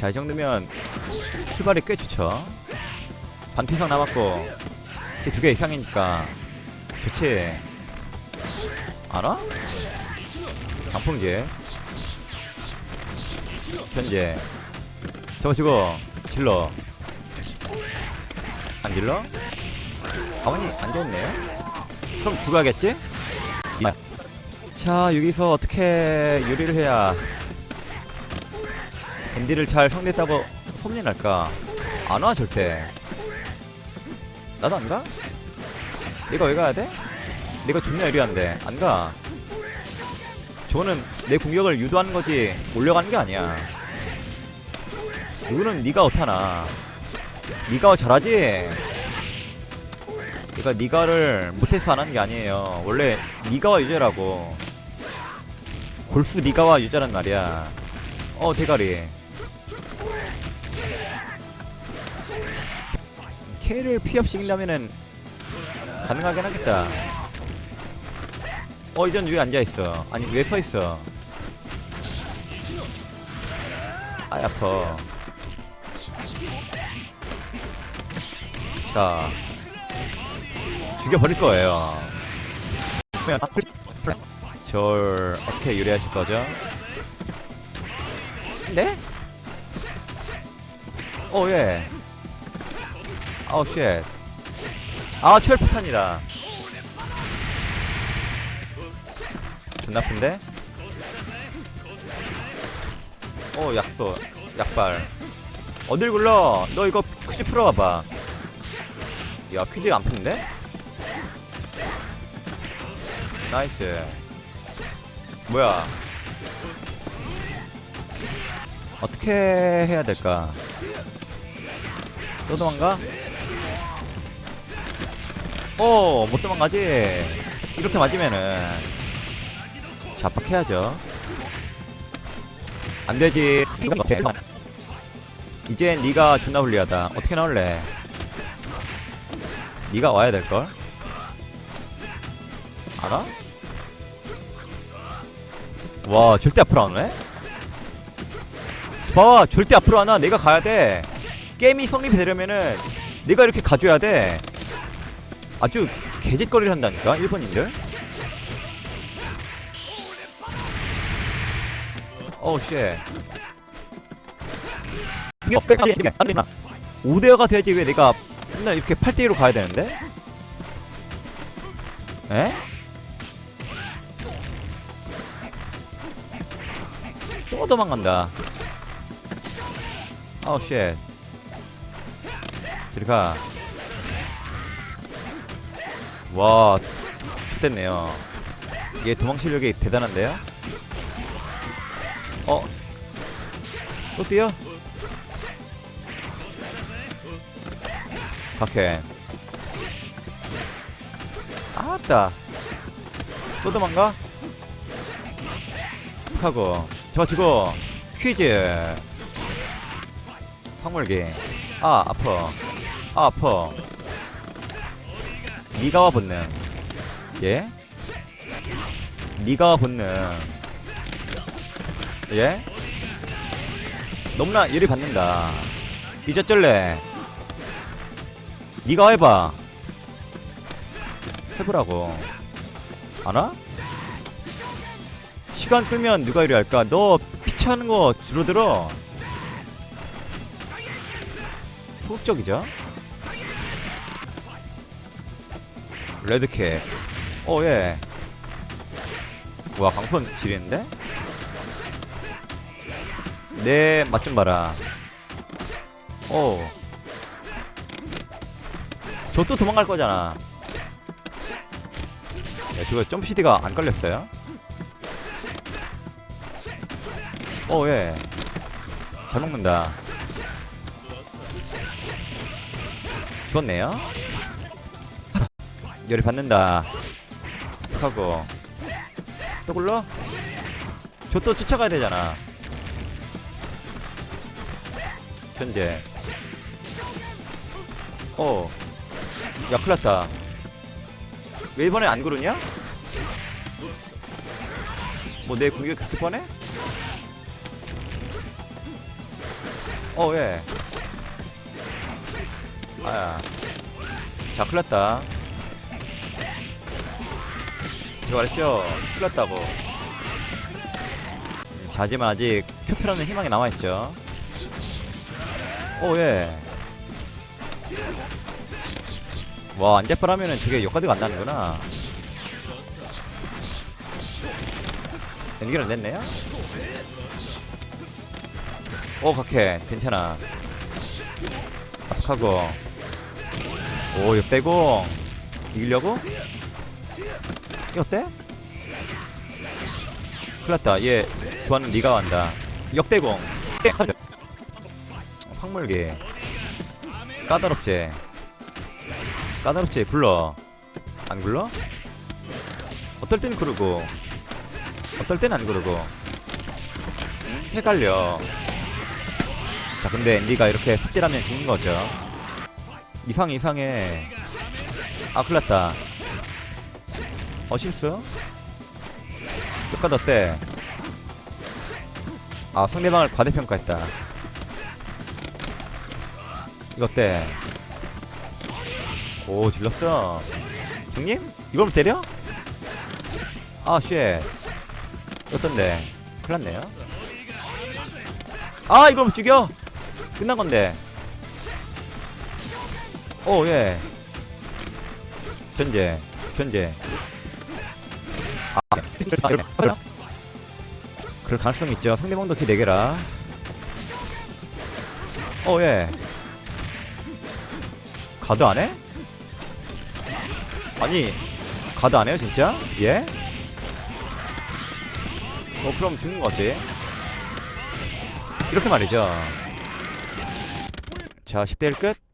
자, 이 정도면 출발이 꽤 좋죠. 반피성 남았고, 키두개 이상이니까 좋지. 알아? 강풍제. 현재. 잡아주고, 질러. 안 질러? 가만히 앉아있네. 그럼 죽어야겠지? 아. 자, 여기서 어떻게 요리를 해야 밴디를 잘 상대했다고 소문이 날까? 안 와, 절대. 나도 안 가? 내가 왜 가야 돼? 내가 존나 유리한데. 안 가. 저거는 내 공격을 유도하는 거지, 몰려가는 게 아니야. 이거는 네가 어타나. 네가 잘하지? 그러니까 니가를 못해서 안 하는 게 아니에요. 원래 니가와 유저라고. 골프 니가와 유저란 말이야. 어 대가리. K를 피 없이 이긴다면은 가능하긴 하겠다. 어 이전 왜 앉아 있어? 아니 왜서 있어? 아 아파. 자. 죽여버릴 거예요. 절 어떻게 요리하실 거죠? 네? 오 예. 아우 쉣. 아 추열 폭탄이다. 존 나쁜데? 오 약소 약발. 어딜 굴러? 너 이거 퀴즈 풀어봐봐. 야 퀴즈 안 푸는데? 나이스 뭐야 어떻게 해야 될까 또 도망가? 오, 못 도망가지? 이렇게 맞으면은 자박해야죠 안 되지 이젠 네가 존나 불리하다 어떻게 나올래 네가 와야 될 걸? 알아? 와 절대 앞으로 안 오네? 봐 절대 앞으로 안 와 내가 가야 돼 게임이 성립이 되려면은 내가 이렇게 가줘야 돼 아주 개짓거리를 한다니까 일본인들 어우 쉣 5대5가 돼야지 왜 내가 맨날 이렇게 8대2로 가야 되는데? 에? 또 도망간다. 아우 쉣. 저리 가. 와, 됐네요. 얘 도망 실력이 대단한데요? 어? 또 뛰어? 박해. 아따. 또 도망가? 하고. 잡아주고 퀴즈 황물기 아 아파 아 아파 니가와 본능 예? 니가와 본능 예? 너무나 예를 받는다 잊었절래 니가 해봐 해보라고 알아? 시간 끌면 누가 유리할까? 너 피치하는 거 줄어들어. 소극적이죠? 레드캣. 오, 예. 와, 강선 지리는데? 내맛좀 봐라. 오. 저 또 도망갈 거잖아. 야, 저거 점프 CD가 안 걸렸어요? 오, 예. 잘 먹는다. 좋네요. 열이 받는다. 하고. 또 굴러? 저 또 쫓아가야 되잖아. 현재. 어. 야, 큰일 났다. 왜 이번에 안 그러냐? 뭐 내 공격 급습하네? 어, 예. 아야. 자, 큰일 났다. 제가 말했죠? 큰일 났다고. 음, 자, 하지만 아직 큐트라는 희망이 남아있죠. 오, 예. 와, 안제빨 하면은 저게 역가드가 안 나는구나. 연기를 냈네요? 오, 각해. 괜찮아. 압박하고. 오, 이거 빼고. 이기려고? 이거 어때? 큰일 났다. 얘, 좋아하는 니가 간다. 역대공. 예, 황물기. 까다롭지. 까다롭지. 굴러. 안 굴러? 어떨 땐 그러고. 어떨 땐 안 그러고. 헷갈려. 자, 근데 니가 이렇게 삽질하면 죽는 거죠. 이상해, 이상해. 아, 큰일 났다. 어, 실수? 몇가더 어때? 아, 상대방을 과대평가했다. 이거 어때? 오, 질렀어. 형님? 이걸로 때려? 아, 쉣. 어떤데? 큰일 났네요. 아, 이걸 못 죽여! 끝난 건데. 오, 예. 견제, 견제. 아, 그럴 가능성이 있죠. 상대방도 키 4개라. 오, 예. 가드 안 해? 아니, 가드 안 해요, 진짜? 예? 어, 그럼 죽는 거지. 이렇게 말이죠. 자, 10대1 끝.